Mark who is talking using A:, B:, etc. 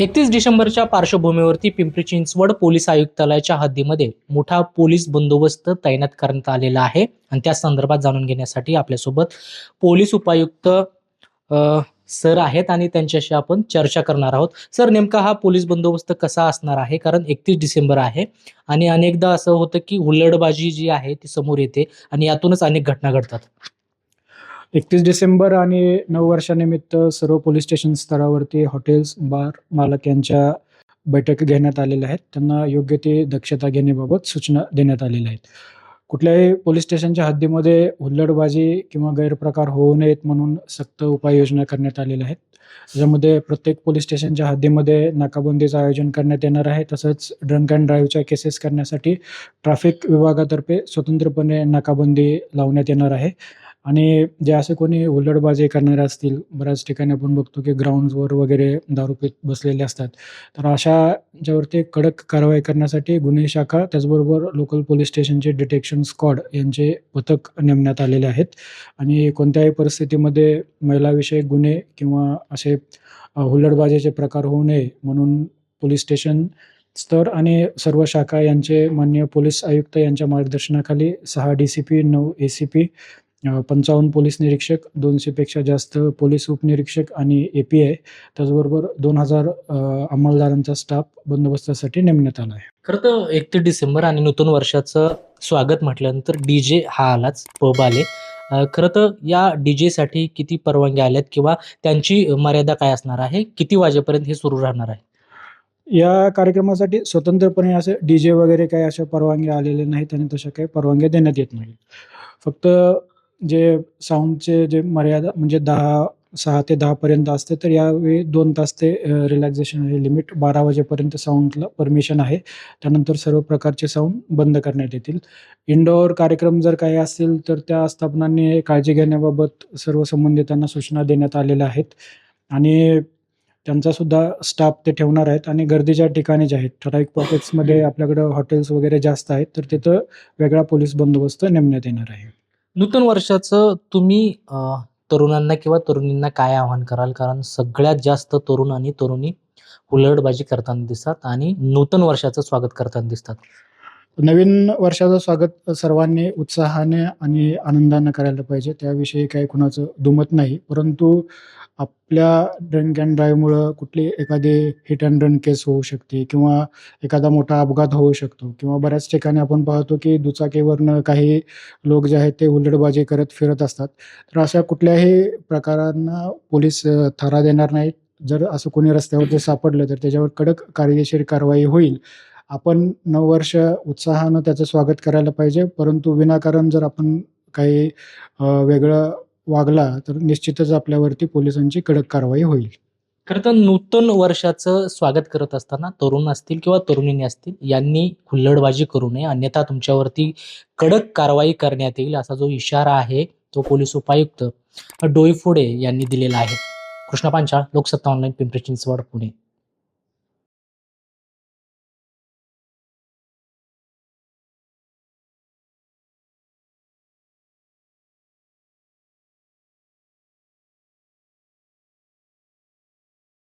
A: एकतीस डिसेंबरच्या पार्श्वभूमीवरती पिंपरी चिंचवड पोलीस आयुक्तालयाच्या हद्दीमध्ये मोठा पोलीस बंदोबस्त तैनात करण्यात आलेला आहे. आणि त्या संदर्भात जाणून घेण्यासाठी आपल्यासोबत पोलीस उपायुक्त सर आहेत आणि त्यांच्याशी आपण चर्चा करणार आहोत. सर नेमका हा पोलीस बंदोबस्त कसा असणार आहे? कारण एकतीस डिसेंबर आहे आणि अनेकदा असं होतं की हुल्लडबाजी जी आहे ती समोर येते आणि यातूनच अनेक घटना घडतात.
B: एकतीस डिसेंबर आणि नऊ वर्षानिमित्त सर्व पोलीस स्टेशन स्तरावरती हॉटेल्स बार मालक यांच्या बैठक घेण्यात आलेल्या आहेत. त्यांना योग्य ती दक्षता घेण्याबाबत सूचना देण्यात आलेल्या आहेत. कुठल्याही पोलीस स्टेशनच्या हद्दीमध्ये हुल्लडबाजी किंवा गैरप्रकार होऊ नयेत म्हणून सक्त उपाययोजना करण्यात आलेल्या आहेत. त्याच्यामध्ये प्रत्येक पोलीस स्टेशनच्या हद्दीमध्ये नाकाबंदीचं आयोजन करण्यात येणार आहे. तसंच ड्रंक अँड ड्राईव्हच्या केसेस करण्यासाठी ट्रॅफिक विभागातर्फे स्वतंत्रपणे नाकाबंदी लावण्यात येणार आहे. आणि जे असे कोणी हुल्लडबाजी करणारे असतील बऱ्याच ठिकाणी आपण बघतो की ग्राउंड्सवर वगैरे दारू पीत बसलेले असतात. तर अशा ज्यावरती कडक कारवाई करण्यासाठी गुन्हे शाखा त्याचबरोबर लोकल पोलीस स्टेशनचे डिटेक्शन स्क्वॉड यांचे पथक नेमण्यात आलेले आहेत. आणि कोणत्याही परिस्थितीमध्ये महिलाविषयक गुन्हे किंवा असे हुल्लडबाजीचे प्रकार होऊ नये म्हणून पोलीस स्टेशन स्तर आणि सर्व शाखा यांचे माननीय पोलीस आयुक्त यांच्या मार्गदर्शनाखाली सहा डी सी पी नऊ ए सी पी पंचावन्न पोलीस निरीक्षक दोनशेपेक्षा जास्त पोलीस उपनिरीक्षक आणि ए पी आय त्याचबरोबर दोन हजार अंमलदारांचा स्टाफ बंदोबस्तासाठी नेमण्यात आला आहे.
A: खरं तर एकतीस डिसेंबर आणि नूतन वर्षाचं स्वागत म्हटल्यानंतर डी जे हा आलाच पब आले. खरं तर या डी जेसाठी किती परवानग्या आल्यात किंवा त्यांची मर्यादा काय असणार आहे? किती वाजेपर्यंत हे सुरू राहणार आहे?
B: या कार्यक्रमासाठी स्वतंत्रपणे असे डी जे वगैरे काही अशा परवानग्या आलेल्या नाहीत आणि तशा काही परवानग्या देण्यात येत नाहीत. फक्त जे साऊंडचे जे मर्यादा म्हणजे दहा सहा ते दहापर्यंत असते तर यावेळी दोन तास ते रिलॅक्झेशन आहे लिमिट बारा वाजेपर्यंत साऊंडला परमिशन आहे. त्यानंतर सर्व प्रकारचे साऊंड बंद करण्यात येतील. इनडोअर कार्यक्रम जर काही असतील तर त्या आस्थापनांनी काळजी घेण्याबाबत सर्व संबंधितांना सूचना देण्यात आलेल्या आहेत. आणि त्यांचासुद्धा स्टाफ ते ठेवणार आहेत आणि गर्दीच्या ठिकाणी जे आहेत ठराविक पॉकेट्समध्ये आपल्याकडं हॉटेल्स वगैरे जास्त आहेत तर तिथं वेगळा पोलीस बंदोबस्त नेमण्यात येणार आहे.
A: नूतन वर्षाचं तुम्ही तरुणांना किंवा तरुणींना काय आवाहन कराल? कारण सगळ्यात जास्त तरुण आणि तरुणी हुलडबाजी करताना दिसतात आणि नूतन वर्षाचं स्वागत करताना दिसतात.
B: नवीन वर्षाचं स्वागत सर्वांनी उत्साहाने आणि आनंदाने करायला पाहिजे. त्याविषयी काही कुणाचं दुमत नाही. परंतु आपल्या ड्रंक अँड ड्राईव्हमुळं कुठली एखादी हिट अँड रन केस होऊ शकते किंवा एखादा मोठा अपघात होऊ शकतो किंवा बऱ्याच ठिकाणी आपण पाहतो की दुचाकीवरनं काही लोक जे आहेत ते उलटबाजी करत फिरत असतात. तर अशा कुठल्याही प्रकारांना पोलीस थारा देणार नाहीत. जर असं कोणी रस्त्यावरती सापडलं तर त्याच्यावर कडक कायदेशीर कारवाई होईल. आपण नववर्ष उत्साहानं त्याचं स्वागत करायला पाहिजे. परंतु विनाकारण जर आपण काही वेगळं वागला तर निश्चितच आपल्यावरती पोलिसांची कडक कारवाई होईल.
A: खरं तर नूतन वर्षाचं स्वागत करत असताना तरुण असतील किंवा तरुणींनी असतील यांनी हुल्लडबाजी करू नये. अन्यथा तुमच्यावरती कडक कारवाई करण्यात येईल असा जो इशारा आहे तो पोलीस उपायुक्त डोईफोडे यांनी दिलेला आहे. कृष्णा पांचाळ लोकसत्ता ऑनलाईन पिंपरी चिंचवड पुणे.